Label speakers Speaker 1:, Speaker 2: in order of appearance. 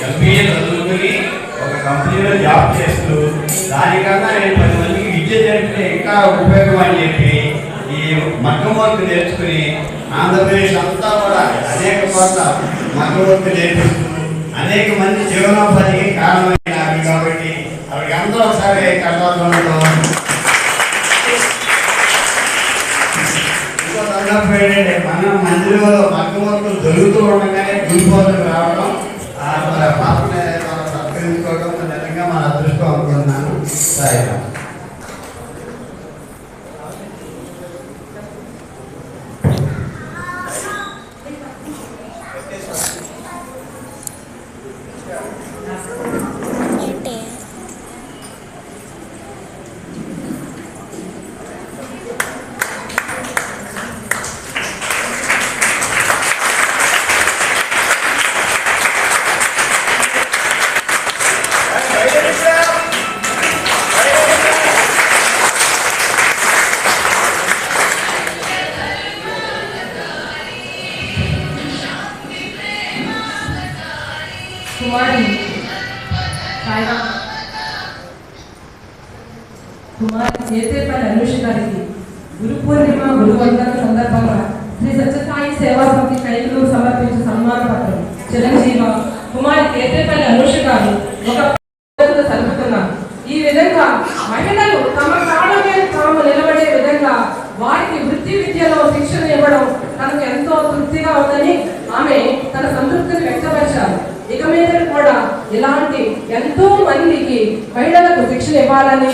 Speaker 1: MBA చదువుకుని ఒక కంపెనీలో జాబ్ చేస్తూ దానికన్నా నేను పది మందికి విద్య జరిపితే ఇంకా ఉపయోగం అని చెప్పి ఈ మగ్గం వర్క్ నేర్చుకుని ఆంధ్రప్రదేశ్ అంతా కూడా అనేక చోట్ల మగ్గం వర్క్ నేర్పిస్తూ అనేక మంది జీవనోపాధికి కారణమైన ఆవిడ కాబట్టి ఆవిడకి అందరూ ఒకసారి కష్టాలతో ఇంకో సందర్భం ఏంటంటే మన మందిరంలో మగ్గం వర్కులు జరుగుతూ ఉండగానే గురిపోతలు రావడం పాపం మన నిజంగా మన అదృష్టం అనుకుంటున్నాను సరే.
Speaker 2: కుమారి కుమారి చేసేపల్లి అనుష గారికి గురు పూర్ణిమ గురు వందన సందర్భంగా శ్రీ సత్యసాయి సేవా సమితి కైకులు సమర్పించిన సన్మాన పత్రం చిరంజీవ. కుమారి కేతేపల్లి అనుష గారు ఒక పద్ధతిలో ఈ విధంగా మహిళలు తమ కాళ్ళ మీద తాము నిలబడే విధంగా వారికి వృత్తి విద్యలో శిక్షణ ఇవ్వడం తనకు ఎంతో తృప్తిగా ఉందని ఆమె తన సంతృప్తిని వ్యక్తపరిచారు. ఇక మీద కూడా ఇలాంటి ఎంతో మందికి మహిళలకు శిక్షణ ఇవ్వాలని